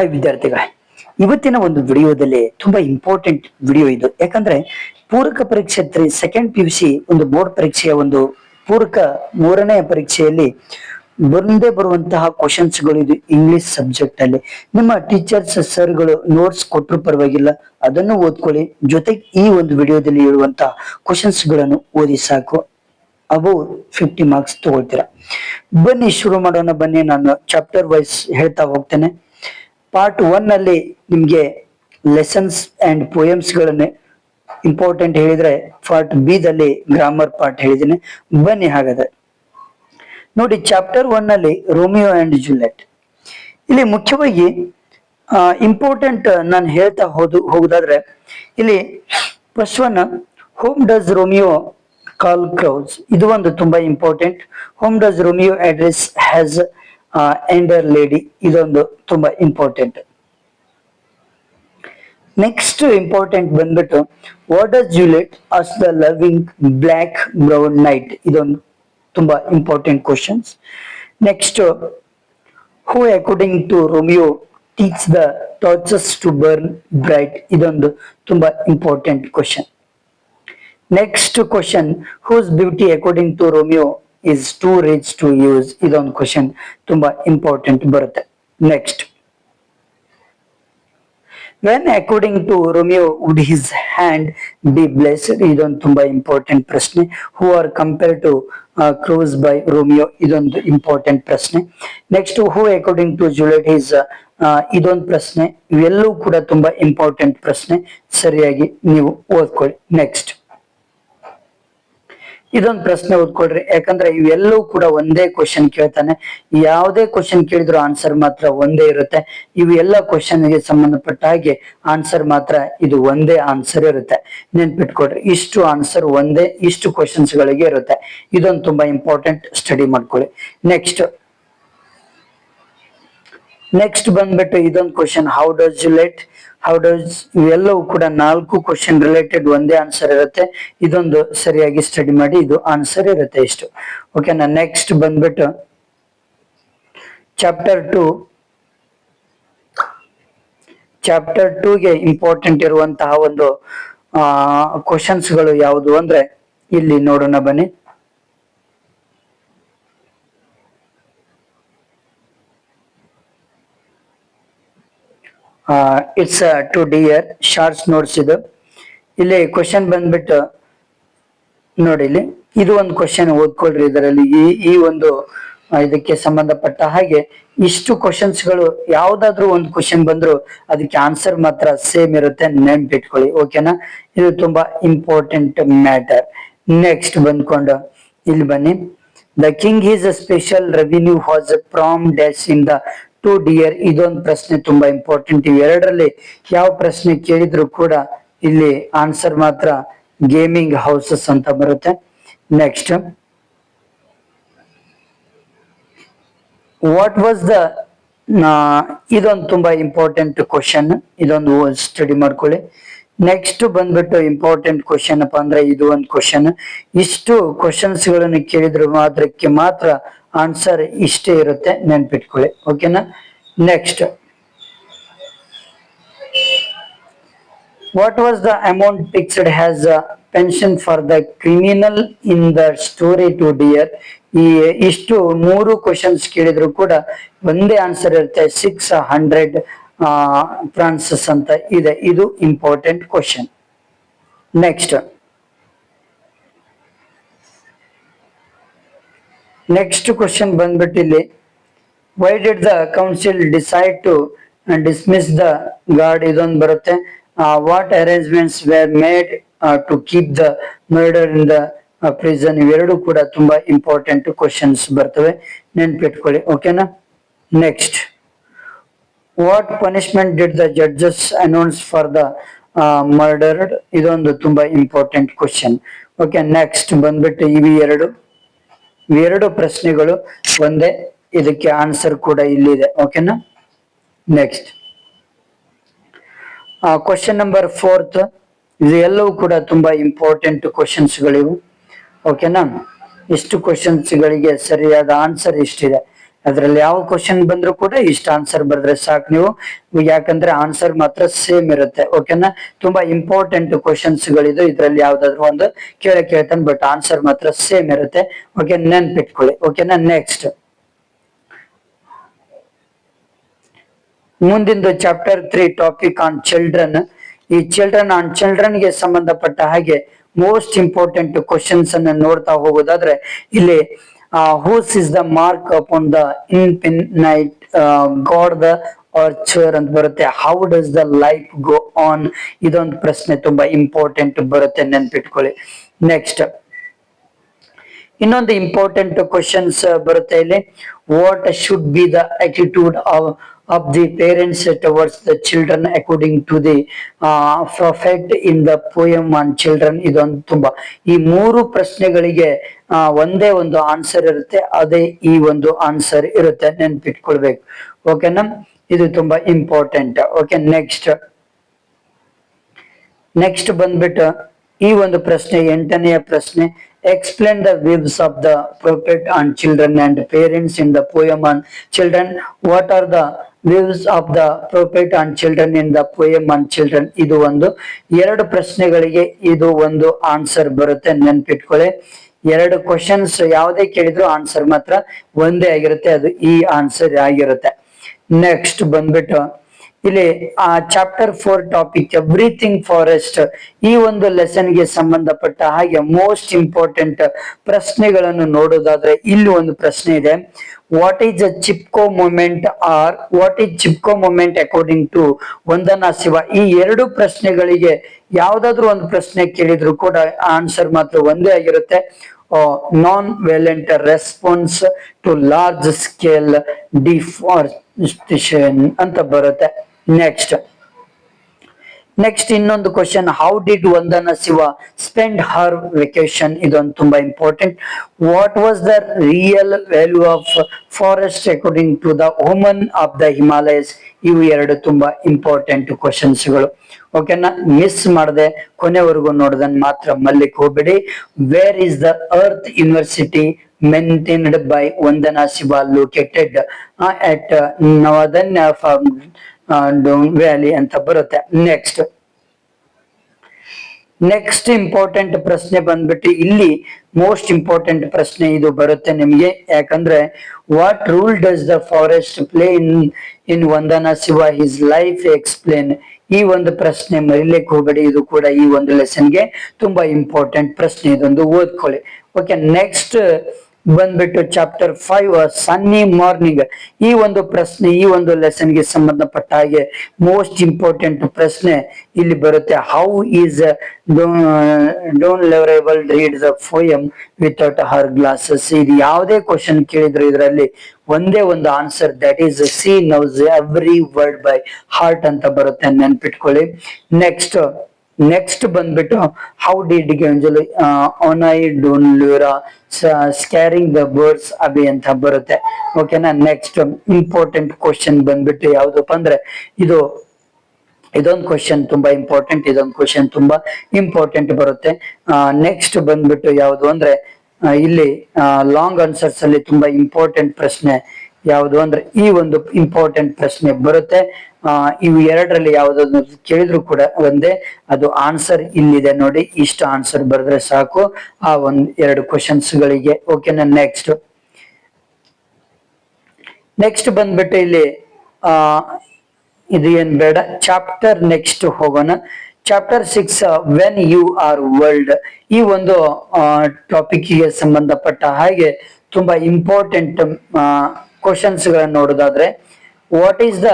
Hi ವಿದ್ಯಾರ್ಥಿಗಳೇ, ಇವತ್ತಿನ ಒಂದು ವಿಡಿಯೋದಲ್ಲಿ ತುಂಬಾ ಇಂಪಾರ್ಟೆಂಟ್ ವಿಡಿಯೋ ಇದು. ಯಾಕಂದ್ರೆ ಪೂರಕ ಪರೀಕ್ಷೆ ಸೆಕೆಂಡ್ ಪಿ ಯು ಸಿ ಒಂದು ಬೋರ್ಡ್ ಪರೀಕ್ಷೆಯ ಒಂದು ಪೂರಕ ಮೂರನೇ ಪರೀಕ್ಷೆಯಲ್ಲಿ ಬಂದೇ ಬರುವಂತಹ ಕ್ವಶನ್ಸ್ಗಳು ಇದು ಇಂಗ್ಲಿಷ್ ಸಬ್ಜೆಕ್ಟ್ ಅಲ್ಲಿ. ನಿಮ್ಮ ಟೀಚರ್ಸ್ ಸರ್ಗಳು ನೋಟ್ಸ್ ಕೊಟ್ಟರು ಪರವಾಗಿಲ್ಲ, ಅದನ್ನು ಓದ್ಕೊಳ್ಳಿ. ಜೊತೆಗೆ ಈ ಒಂದು ವಿಡಿಯೋದಲ್ಲಿ ಇರುವಂತಹ ಕ್ವಶನ್ಸ್ಗಳನ್ನು ಓದಿ ಸಾಕು. ಅಬೌ ಫಿಫ್ಟಿ ಮಾರ್ಕ್ಸ್ ತಗೊಳ್ತೀರಾ. ಬನ್ನಿ, ಶುರು ಮಾಡೋಣ. ಬನ್ನಿ, ನಾನು ಚಾಪ್ಟರ್ ವೈಸ್ ಹೇಳ್ತಾ ಹೋಗ್ತೇನೆ. ಪಾರ್ಟ್ ಒನ್ ಅಲ್ಲಿ ನಿಮ್ಗೆ ಲೆಸನ್ಸ್ ಅಂಡ್ ಪೋಯಮ್ಸ್ ಗಳನ್ನ ಇಂಪಾರ್ಟೆಂಟ್ ಹೇಳಿದ್ರೆ ಪಾರ್ಟ್ ಬಿ ದಲ್ಲಿ ಗ್ರಾಮರ್ ಪಾರ್ಟ್ ಹೇಳಿದ್ದೀನಿ. ಬನ್ನಿ ಹಾಗಾದ್ರೆ. ನೋಡಿ ಚಾಪ್ಟರ್ ಒನ್ ಅಲ್ಲಿ ರೋಮಿಯೋ ಅಂಡ್ ಜೂಲಿಯಟ್ ಇಲ್ಲಿ ಮುಖ್ಯವಾಗಿ ಇಂಪಾರ್ಟೆಂಟ್ ನಾನು ಹೇಳ್ತಾ ಹೋದ, ಹೋಗುದಾದ್ರೆ, ಇಲ್ಲಿ first one whom does Romeo call crows ಇದು ಒಂದು ತುಂಬಾ important whom does Romeo address has ender lady ಇದೊಂದು ತುಂಬಾ ಇಂಪಾರ್ಟೆಂಟ್ ನೆಕ್ಸ್ಟ್ ಇಂಪಾರ್ಟೆಂಟ್ ಬಂದ್ಬಿಟ್ಟು what does Juliet as the loving black brown night ಇದೊಂದು ತುಂಬಾ important questions next who according to Romeo teach the torches to burn bright ಇದೊಂದು ತುಂಬಾ important question next question whose beauty according to Romeo is too rich to use ಇದೊಂದು question ತುಂಬಾ important ಬರುತ್ತೆ. Next when according to Romeo would his hand be blessed ಇದೊಂದು ತುಂಬಾ important ಪ್ರಶ್ನೆ. Who are compare to crows by Romeo ಇದೊಂದು important ಪ್ರಶ್ನೆ. Next who according to Juliet his ಇದೊಂದು ಪ್ರಶ್ನೆ. ಇವೆಲ್ಲವೂ ಕೂಡ ತುಂಬಾ ಇಂಪಾರ್ಟೆಂಟ್ ಪ್ರಶ್ನೆ. ಸರಿಯಾಗಿ ನೀವು ಓದ್ಕೊಳ್ಳಿ. ನೆಕ್ಸ್ಟ್ ಇದೊಂದು ಪ್ರಶ್ನೆ ಓದ್ಕೊಳ್ರಿ ಯಾಕಂದ್ರೆ ಇವೆಲ್ಲವೂ ಕೂಡ ಒಂದೇ ಕ್ವಶನ್ ಕೇಳ್ತಾನೆ. ಯಾವುದೇ ಕ್ವಶನ್ ಕೇಳಿದ್ರು ಆನ್ಸರ್ ಮಾತ್ರ ಒಂದೇ ಇರುತ್ತೆ. ಇವು ಎಲ್ಲ ಕ್ವಶನ್ಗೆ ಸಂಬಂಧಪಟ್ಟ ಹಾಗೆ ಆನ್ಸರ್ ಮಾತ್ರ ಇದು ಒಂದೇ ಆನ್ಸರ್ ಇರುತ್ತೆ. ನೆನ್ಪಿಟ್ಕೊಡ್ರಿ ಇಷ್ಟು ಆನ್ಸರ್ ಒಂದೇ, ಇಷ್ಟು ಕ್ವಶನ್ಸ್ ಗಳಿಗೆ ಇರುತ್ತೆ. ಇದೊಂದು ತುಂಬಾ ಇಂಪಾರ್ಟೆಂಟ್ ಸ್ಟಡಿ ಮಾಡ್ಕೊಳ್ಳಿ. ನೆಕ್ಸ್ಟ್ ನೆಕ್ಸ್ಟ್ ಬಂದ್ಬಿಟ್ಟು ಇದೊಂದು question how does Juliet how does ಇವೆಲ್ಲವೂ ಕೂಡ ನಾಲ್ಕು ಕ್ವಶನ್ ರಿಲೇಟೆಡ್ ಒಂದೇ ಆನ್ಸರ್ ಇರುತ್ತೆ. ಇದೊಂದು ಸರಿಯಾಗಿ ಸ್ಟಡಿ ಮಾಡಿ, ಇದು ಆನ್ಸರ್ ಇರುತ್ತೆ ಇಷ್ಟು. ಓಕೆನಾ ನೆಕ್ಸ್ಟ್ ಬಂದ್ಬಿಟ್ಟು ಚಾಪ್ಟರ್ ಟು ಚಾಪ್ಟರ್ ಟೂಗೆ ಇಂಪಾರ್ಟೆಂಟ್ ಇರುವಂತಹ ಒಂದು, ಆ ಕ್ವಶನ್ಸ್ಗಳು ಯಾವುದು ಅಂದ್ರೆ, ಇಲ್ಲಿ ನೋಡೋಣ ಬನ್ನಿ. It's too dear shorts notes ಇದು. ಇಲ್ಲಿ ಕ್ವಶನ್ ಬಂದ್ಬಿಟ್ಟು ನೋಡಿ ಇಲ್ಲಿ. ಇದು ಒಂದು ಕ್ವಶನ್ ಓದ್ಕೊಳ್ರಿ ಇದರಲ್ಲಿ. ಈ ಈ ಒಂದು ಇದಕ್ಕೆ ಸಂಬಂಧಪಟ್ಟ ಹಾಗೆ ಇಷ್ಟು ಕ್ವಶನ್ಸ್ಗಳು ಯಾವ್ದಾದ್ರು ಒಂದು ಕ್ವಶನ್ ಬಂದ್ರು ಅದಕ್ಕೆ ಆನ್ಸರ್ ಮಾತ್ರ ಸೇಮ್ ಇರುತ್ತೆ. ನೆನ್ಪಿಟ್ಕೊಳ್ಳಿ. ಓಕೆನಾ ಇದು ತುಂಬಾ ಇಂಪಾರ್ಟೆಂಟ್ ಮ್ಯಾಟರ್ ನೆಕ್ಸ್ಟ್ ಬಂದ್ಕೊಂಡು ಇಲ್ಲಿ ಬನ್ನಿ. The king is a special revenue was from dash in the too dear ಇದೊಂದು ಪ್ರಶ್ನೆ ತುಂಬಾ ಇಂಪಾರ್ಟೆಂಟ್ ಇವೆರಡರಲ್ಲಿ ಯಾವ ಪ್ರಶ್ನೆ ಕೇಳಿದ್ರು ಕೂಡ ಇಲ್ಲಿ ಆನ್ಸರ್ ಮಾತ್ರ ಗೇಮಿಂಗ್ ಹೌಸಸ್ ಅಂತ ಬರುತ್ತೆ. ನೆಕ್ಸ್ಟ್ ವಾಟ್ ವಾಸ್ ದ ಇದೊಂದು ತುಂಬಾ ಇಂಪಾರ್ಟೆಂಟ್ ಕ್ವಶನ್ ಇದೊಂದು ಸ್ಟಡಿ ಮಾಡ್ಕೊಳ್ಳಿ. ನೆಕ್ಸ್ಟ್ ಬಂದ್ಬಿಟ್ಟು ಇಂಪಾರ್ಟೆಂಟ್ ಕ್ವಶನ್ ಅಪ್ಪ ಅಂದ್ರೆ ಇದು ಒಂದು ಕ್ವಶನ್ ಇಷ್ಟು ಕ್ವಶನ್ಸ್ಗಳನ್ನು ಕೇಳಿದ್ರು ಮಾತ್ರಕ್ಕೆ ಮಾತ್ರ ಆನ್ಸರ್ ಇಷ್ಟೇ ಇರುತ್ತೆ, ನೆನ್ಪಿಟ್ಕೊಳ್ಳಿ. ಓಕೆನಾ next what was the amount fixed has pension pension for the criminal in the story to dear? ಈ ಇಷ್ಟು ಮೂರು ಕ್ವಶನ್ಸ್ ಕೇಳಿದ್ರು ಕೂಡ ಒಂದೇ ಆನ್ಸರ್ ಇರುತ್ತೆ ಸಿಕ್ಸ್ ಹಂಡ್ರೆಡ್ ಫ್ರಾನ್ಸಸ್ ಅಂತ ಇದೆ. ಇದು important question next next question ಬಂದ್ಬಿಟ್ಟು ಇಲ್ಲಿ why did the council decide to dismiss the guard ಇದೊಂದು ಬರುತ್ತೆ. What arrangements were made to keep the murder in the prison ಇವೆರಡು ಕೂಡ ತುಂಬಾ ಇಂಪಾರ್ಟೆಂಟ್ ಕ್ವಶನ್ಸ್ ಬರ್ತವೆ. ನೆನ್ಪಿಟ್ಕೊಳ್ಳಿ ಓಕೆನಾ next what punishment did the judges announce for the murdered ಇದೊಂದು ತುಂಬಾ ಇಂಪಾರ್ಟೆಂಟ್ ಕ್ವಶನ್ ಓಕೆ ನೆಕ್ಸ್ಟ್ ಬಂದ್ಬಿಟ್ಟು ಇವಿ ಎರಡು. ಇವೆರಡು ಪ್ರಶ್ನೆಗಳು ಒಂದೇ ಇದಕ್ಕೆ ಆನ್ಸರ್ ಕೂಡ ಇಲ್ಲಿದೆ ಓಕೆನಾ ನೆಕ್ಸ್ಟ್ ಕ್ವಶನ್ ನಂಬರ್ ಫೋರ್ತ್ ಇದು ಎಲ್ಲವೂ ಕೂಡ ತುಂಬಾ ಇಂಪಾರ್ಟೆಂಟ್ ಕ್ವಶನ್ಸ್ ಗಳಿವು ಓಕೆನಾ ಇಷ್ಟು ಕ್ವಶನ್ಸ್ಗಳಿಗೆ ಸರಿಯಾದ ಆನ್ಸರ್ ಇಷ್ಟಿದೆ. ಅದ್ರಲ್ಲಿ ಯಾವ ಕ್ವಶನ್ ಬಂದ್ರು ಕೂಡ ಇಷ್ಟ ಆನ್ಸರ್ ಬರೆದ್ರೆ ಸಾಕು ನೀವು. ಯಾಕಂದ್ರೆ ಆನ್ಸರ್ ಮಾತ್ರ ಸೇಮ್ ಇರುತ್ತೆ. ಓಕೆನಾ ತುಂಬಾ ಇಂಪಾರ್ಟೆಂಟ್ ಕ್ವಶನ್ಸ್ ಗಳಿದು ಇದ್ರಲ್ಲಿ ಯಾವ್ದಾದ್ರು ಒಂದು ಕೇಳ ಕೇಳ್ತಾನೆ ಬಟ್ ಆನ್ಸರ್ ಮಾತ್ರ ಸೇಮ್ ಇರುತ್ತೆ. ಓಕೆ ನೆನ್ಪಿಟ್ಕೊಳ್ಳಿ. ಓಕೆನಾ ನೆಕ್ಸ್ಟ್ ಮುಂದಿಂದು chapter three topic on children ಈ ಚಿಲ್ಡ್ರನ್ ಆನ್ ಚಿಲ್ಡ್ರನ್ಗೆ ಸಂಬಂಧಪಟ್ಟ ಹಾಗೆ ಮೋಸ್ಟ್ ಇಂಪಾರ್ಟೆಂಟ್ ಕ್ವಶನ್ಸ್ ಅನ್ನ ನೋಡ್ತಾ ಹೋಗೋದಾದ್ರೆ, ಇಲ್ಲಿ whose is the mark upon the infinite god the archer ಅಂತ ಬರುತ್ತೆ. How does the life go on ಇದೊಂದು ಪ್ರಶ್ನೆ ತುಂಬಾ ಇಂಪಾರ್ಟೆಂಟ್ ಬರುತ್ತೆ ನೆನ್ಪಿಟ್ಕೊಳ್ಳಿ. ನೆಕ್ಸ್ಟ್ ಇನ್ನೊಂದು ಇಂಪಾರ್ಟೆಂಟ್ ಕ್ವಶನ್ಸ್ ಬರುತ್ತೆ ಇಲ್ಲಿ. What should be the attitude of the parents the the children to to the prophet in the poem on children ಇದೊಂದು ತುಂಬಾ, ಈ ಮೂರು ಪ್ರಶ್ನೆಗಳಿಗೆ ಒಂದೇ ಒಂದು ಆನ್ಸರ್ ಇರುತ್ತೆ, ಅದೇ ಈ ಒಂದು ಆನ್ಸರ್ ಇರುತ್ತೆ. ನೆನ್ಪಿಟ್ಕೊಳ್ಬೇಕು. ಓಕೆನಾ ಇದು ತುಂಬಾ ಇಂಪಾರ್ಟೆಂಟ್ ಓಕೆ ನೆಕ್ಸ್ಟ್ ನೆಕ್ಸ್ಟ್ ಬಂದ್ಬಿಟ್ಟು, ಈ ಒಂದು ಪ್ರಶ್ನೆ, ಎಂಟನೆಯ ಪ್ರಶ್ನೆ explain the views of the prophet on children and parents in the poem on children what are the views of the prophet on children in the poem on children ಇದು ಒಂದು, ಎರಡು ಪ್ರಶ್ನೆಗಳಿಗೆ ಇದು ಒಂದು ಆನ್ಸರ್ ಬರುತ್ತೆ ನೆನ್ಪಿಟ್ಕೊಳ್ಳಿ. ಎರಡು ಕ್ವಶನ್ಸ್ ಯಾವುದೇ ಕೇಳಿದ್ರು ಆನ್ಸರ್ ಮಾತ್ರ ಒಂದೇ ಆಗಿರುತ್ತೆ, ಅದು ಈ ಆನ್ಸರ್ ಆಗಿರುತ್ತೆ. ನೆಕ್ಸ್ಟ್ ಬಂದ್ಬಿಟ್ಟು ಇಲ್ಲಿ ಆ chapter four topic everything forest ಈ ಒಂದು ಲೆಸನ್ಗೆ ಸಂಬಂಧಪಟ್ಟ ಹಾಗೆ ಮೋಸ್ಟ್ ಇಂಪಾರ್ಟೆಂಟ್ ಪ್ರಶ್ನೆಗಳನ್ನು ನೋಡೋದಾದ್ರೆ ಇಲ್ಲಿ ಒಂದು ಪ್ರಶ್ನೆ ಇದೆ. What is a Chipko movement or what is Chipko movement according to Vandana Shiva? ಈ ಎರಡು ಪ್ರಶ್ನೆಗಳಿಗೆ ಯಾವ್ದಾದ್ರು ಒಂದು ಪ್ರಶ್ನೆ ಕೇಳಿದ್ರು ಕೂಡ ಆನ್ಸರ್ ಮಾತ್ರ ಒಂದೇ ಆಗಿರುತ್ತೆ. Non violent response to large scale deforestation ಅಂತ ಬರುತ್ತೆ. ನೆಕ್ಸ್ಟ್ ನೆಕ್ಸ್ಟ್ ಇನ್ನೊಂದು question how did Vandana Shiva spend her vacation ಇದೊಂದು ತುಂಬಾ important what was the real value of forest according to the woman of the Himalayas ಇವು ಎರಡು ತುಂಬಾ important ಕ್ವಶನ್ಸ್ಗಳು ಓಕೆನಾ miss ಮಾಡದೆ. ಕೊನೆವರೆಗೂ ನೋಡೋದನ್ನ ಮಾತ್ರ ಮಲ್ಲಿಕ್ ಹೋಗ್ಬೇಡಿ. Where is the earth university maintained by Vandana Shiva located at Navdanya valley ಅಂತ ಬರುತ್ತೆ. ನೆಕ್ಸ್ಟ್ ನೆಕ್ಸ್ಟ್ ಇಂಪಾರ್ಟೆಂಟ್ ಪ್ರಶ್ನೆ ಬಂದ್ಬಿಟ್ಟು ಇಲ್ಲಿ ಮೋಸ್ಟ್ ಇಂಪಾರ್ಟೆಂಟ್ ಪ್ರಶ್ನೆ ಇದು ಬರುತ್ತೆ ನಿಮಗೆ. ಯಾಕಂದ್ರೆ what rule does the forest play in in Vandana Shiva his life explain ಈ ಒಂದು ಪ್ರಶ್ನೆ ಮರಿಲಿಕ್ಕೆ ಹೋಗಬೇಡಿ. ಇದು ಕೂಡ ಈ ಒಂದು ಲೆಸನ್ಗೆ ತುಂಬಾ ಇಂಪಾರ್ಟೆಂಟ್ ಪ್ರಶ್ನೆ ಇದೊಂದು ಓದ್ಕೊಳ್ಳಿ. ಓಕೆ ನೆಕ್ಸ್ಟ್ ಬಂದ್ಬಿಟ್ಟು ಚಾಪ್ಟರ್ ಫೈವ್ ಸನ್ನಿ ಮಾರ್ನಿಂಗ್ ಈ ಒಂದು ಪ್ರಶ್ನೆ, ಈ ಒಂದು ಲೆಸನ್ಗೆ ಸಂಬಂಧಪಟ್ಟ ಹಾಗೆ ಮೋಸ್ಟ್ ಇಂಪಾರ್ಟೆಂಟ್ ಪ್ರಶ್ನೆ ಇಲ್ಲಿ ಬರುತ್ತೆ. How is Doña Laura able read the poem without her glasses ಇದು ಯಾವುದೇ ಕ್ವಶನ್ ಕೇಳಿದ್ರು ಇದರಲ್ಲಿ ಒಂದೇ ಒಂದು answer that is she knows every word by heart ಅಂತ ಬರುತ್ತೆ. ನೆನ್ಪಿಟ್ಕೊಳ್ಳಿ. ನೆಕ್ಸ್ಟ್ ನೆಕ್ಸ್ಟ್ ಬಂದ್ಬಿಟ್ಟು ಹೌ ಡಿಡ್ ಗಂಜಲು ಒನೈ ಡೋನ್ ಲ್ಯೂರಾ ಸ್ಕ್ಯಾರಿಂಗ್ ದ ಬರ್ಡ್ಸ್ ಅಬಿ ಅಂತ ಬರುತ್ತೆ. ಓಕೆನಾ ನೆಕ್ಸ್ಟ್ ಇಂಪಾರ್ಟೆಂಟ್ ಕ್ವಶನ್ ಬಂದ್ಬಿಟ್ಟು ಯಾವ್ದಪ್ಪ ಅಂದ್ರೆ, ಇದು, ಇದೊಂದು ಕ್ವಶನ್ ತುಂಬಾ ಇಂಪಾರ್ಟೆಂಟ್ ಇದೊಂದು ಕ್ವಶನ್ ತುಂಬಾ ಇಂಪಾರ್ಟೆಂಟ್ ಬರುತ್ತೆ. ನೆಕ್ಸ್ಟ್ ಬಂದ್ಬಿಟ್ಟು ಯಾವುದು ಅಂದ್ರೆ ಇಲ್ಲಿ ಲಾಂಗ್ ಆನ್ಸರ್ಸ್ ಅಲ್ಲಿ ತುಂಬಾ ಇಂಪಾರ್ಟೆಂಟ್ ಪ್ರಶ್ನೆ. ಯಾವುದು ಅಂದ್ರೆ ಈ ಒಂದು ಇಂಪಾರ್ಟೆಂಟ್ ಪ್ರಶ್ನೆ ಬರುತ್ತೆ. ಇವು ಎರಡರಲ್ಲಿ ಯಾವುದನ್ನು ಕೇಳಿದ್ರು ಕೂಡ ಒಂದೇ, ಅದು ಆನ್ಸರ್ ಇಲ್ಲಿದೆ ನೋಡಿ, ಇಷ್ಟು ಆನ್ಸರ್ ಬರೆದ್ರೆ ಸಾಕು. ಆ ಒಂದ್ ಎರಡು ಕ್ವಶನ್ಸ್ ಗಳಿಗೆ. ಓಕೆನಾ ನೆಕ್ಸ್ಟ್ ನೆಕ್ಸ್ಟ್ ಬಂದ್ಬಿಟ್ಟು ಇಲ್ಲಿ, ಆ, ಇದು ಏನ್ ಬೇಡ ಚಾಪ್ಟರ್ ನೆಕ್ಸ್ಟ್ ಹೋಗೋಣ. Chapter six when you are world ಈ ಒಂದು ಟಾಪಿಕ್ಗೆ ಸಂಬಂಧಪಟ್ಟ ಹಾಗೆ ತುಂಬಾ ಇಂಪಾರ್ಟೆಂಟ್ ಕ್ವಶನ್ಸ್ ಗಳನ್ನ ನೋಡೋದಾದ್ರೆ what is the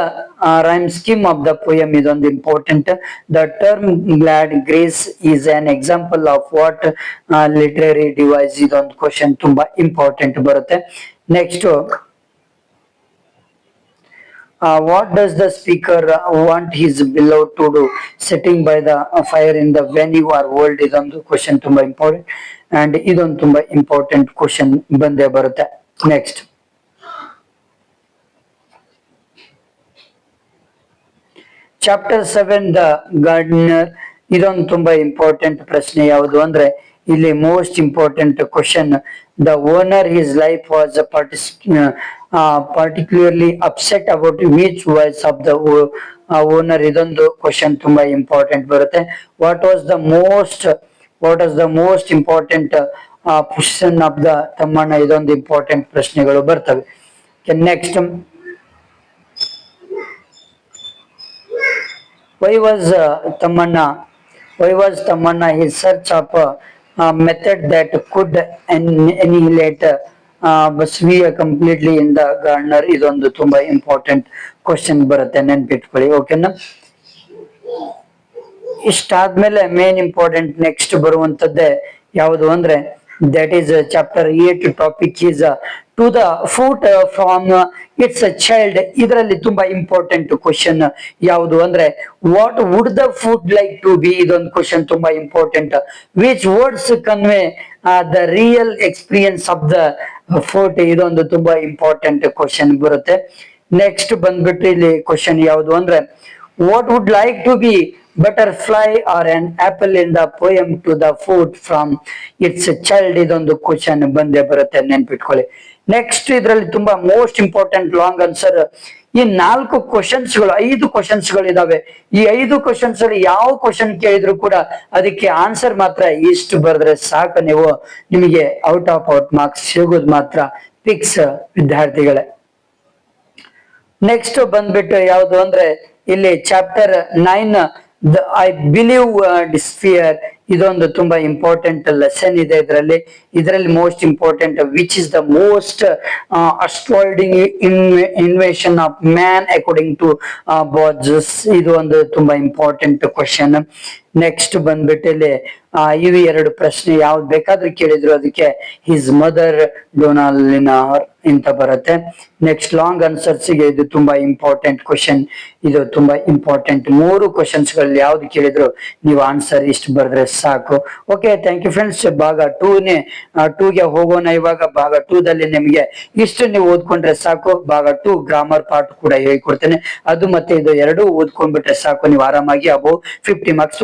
rhyme scheme of the poem ಇದೊಂದು important the term glad grace is an example of what literary device ಇದೊಂದು ಕ್ವಶನ್ ತುಂಬಾ ಇಂಪಾರ್ಟೆಂಟ್ ಬರುತ್ತೆ. Next what does the speaker want uh, want to do setting by the fire in the when you are old ಇದೊಂದು question ತುಂಬಾ important and ಇದೊಂದು ತುಂಬಾ important question ಬಂದೇ ಬರುತ್ತೆ. Next chapter seven the gardener ಇದೊಂದು ತುಂಬಾ important ಪ್ರಶ್ನೆ. ಯಾವುದು ಅಂದ್ರೆ, ಇಲ್ಲಿ most important question the owner his life was parties particularly upset about which voice of the owner ಇದೊಂದು ಕ್ವಶನ್ ತುಂಬಾ ಇಂಪಾರ್ಟೆಂಟ್ ಬರುತ್ತೆ. What was the most what was the most important position of the Tamanna? ಇದೊಂದು important ಪ್ರಶ್ನೆಗಳು ಬರ್ತವೆ. Next uh, was Tamanna his search of a uh, method that could an- annihilate uh, Basviya completely in the gardener ಇದೊಂದು ತುಂಬಾ important question ಬರುತ್ತೆ ನೆನ್ಪಿಟ್ಕೊಳ್ಳಿ ಓಕೆನಾ ಇಷ್ಟಾದ್ಮೇಲೆ main important next ಬರುವಂತದ್ದೇ ಯಾವುದು ಅಂದ್ರೆ that is chapter eight topic is to the foot from its a child ಇದರಲ್ಲಿ ತುಂಬಾ ಇಂಪಾರ್ಟೆಂಟ್ ಕ್ವಶನ್ ಯಾವುದು ಅಂದ್ರೆ what would the food like to be ಇದೊಂದು ಕ್ವಶನ್ ತುಂಬಾ important which words convey the real experience of the food ಇದೊಂದು ತುಂಬಾ important question ಬರುತ್ತೆ. Next ಬಂದ್ಬಿಟ್ಟು ಇಲ್ಲಿ ಕ್ವಶನ್ ಯಾವುದು ಅಂದ್ರೆ what would like to be butterfly or an apple in the poem to the food from its child ಇದೊಂದು question ಬಂದೇ ಬರುತ್ತೆ, ನೆನ್ಪಿಟ್ಕೊಳ್ಳಿ. ನೆಕ್ಸ್ಟ್ ಇದರಲ್ಲಿ ತುಂಬಾ ಮೋಸ್ಟ್ ಇಂಪಾರ್ಟೆಂಟ್ ಲಾಂಗ್ ಆನ್ಸರ್ ಈ ನಾಲ್ಕು ಕ್ವಶನ್ಸ್ಗಳು, ಐದು ಕ್ವಶನ್ಸ್ಗಳು ಇದಾವೆ. ಈ ಐದು ಕ್ವಶನ್ಸ್ ಯಾವ ಕ್ವಶನ್ ಕೇಳಿದ್ರು ಕೂಡ ಅದಕ್ಕೆ ಆನ್ಸರ್ ಮಾತ್ರ ಇಷ್ಟು ಬರೆದ್ರೆ ಸಾಕು ನೀವು. ನಿಮಗೆ ಔಟ್ ಆಫ್ ಔಟ್ ಮಾರ್ಕ್ಸ್ ಸಿಗೋದು ಮಾತ್ರ ಫಿಕ್ಸ್ ವಿದ್ಯಾರ್ಥಿಗಳೇ. ನೆಕ್ಸ್ಟ್ ಬಂದ್ಬಿಟ್ಟು ಯಾವುದು ಅಂದ್ರೆ, ಇಲ್ಲಿ chapter nine I believe the sphere ಇದೊಂದು ತುಂಬಾ ಇಂಪಾರ್ಟೆಂಟ್ ಲೆಸನ್ ಇದೆ ಇದರಲ್ಲಿ. ಇದರಲ್ಲಿ most important which is the most astounding invention of man according to ಬಾಜಸ್ ಇದು ಒಂದು ತುಂಬಾ ಇಂಪಾರ್ಟೆಂಟ್ ಕ್ವಶನ್ ನೆಕ್ಸ್ಟ್ ಬಂದ್ಬಿಟ್ಟು ಇಲ್ಲಿ ಇವು ಎರಡು ಪ್ರಶ್ನೆ ಯಾವ್ದು ಬೇಕಾದ್ರೂ ಕೇಳಿದ್ರು, ಅದಕ್ಕೆ ಹಿಸ್ ಮದರ್ ಡೊನಾಲಿನಾರ್ ಅಂತ ಬರುತ್ತೆ. ನೆಕ್ಸ್ಟ್ ಲಾಂಗ್ ಆನ್ಸರ್ಸ್ಗೆ ಇದು ತುಂಬಾ ಇಂಪಾರ್ಟೆಂಟ್ ಕ್ವಶನ್ ಇದು ತುಂಬಾ ಇಂಪಾರ್ಟೆಂಟ್ ಮೂರು ಕ್ವಶನ್ಸ್ಗಳಲ್ಲಿ ಯಾವ್ದು ಕೇಳಿದ್ರು ನೀವು ಆನ್ಸರ್ ಇಷ್ಟು ಬರೆದ್ರೆ ಸಾಕು. ಓಕೆ ಥ್ಯಾಂಕ್ ಯು ಫ್ರೆಂಡ್ಸ್ ಭಾಗ ಟೂನೇ ನೇ ಟೂ ಗೆ ಹೋಗೋಣ ಇವಾಗ. ಭಾಗ ಟೂ ದಲ್ಲಿ ನಿಮಗೆ ಇಷ್ಟು ನೀವು ಓದ್ಕೊಂಡ್ರೆ ಸಾಕು. ಭಾಗ ಟೂ ಗ್ರಾಮರ್ ಪಾರ್ಟ್ ಕೂಡ ಹೇಳ್ಕೊಡ್ತೇನೆ. ಅದು ಮತ್ತೆ ಇದು ಎರಡು ಓದ್ಕೊಂಡ್ಬಿಟ್ರೆ ಸಾಕು. ನೀವು ಆರಾಮಾಗಿ ಅಬೋ ಫಿಫ್ಟಿ ಮಾರ್ಕ್ಸ್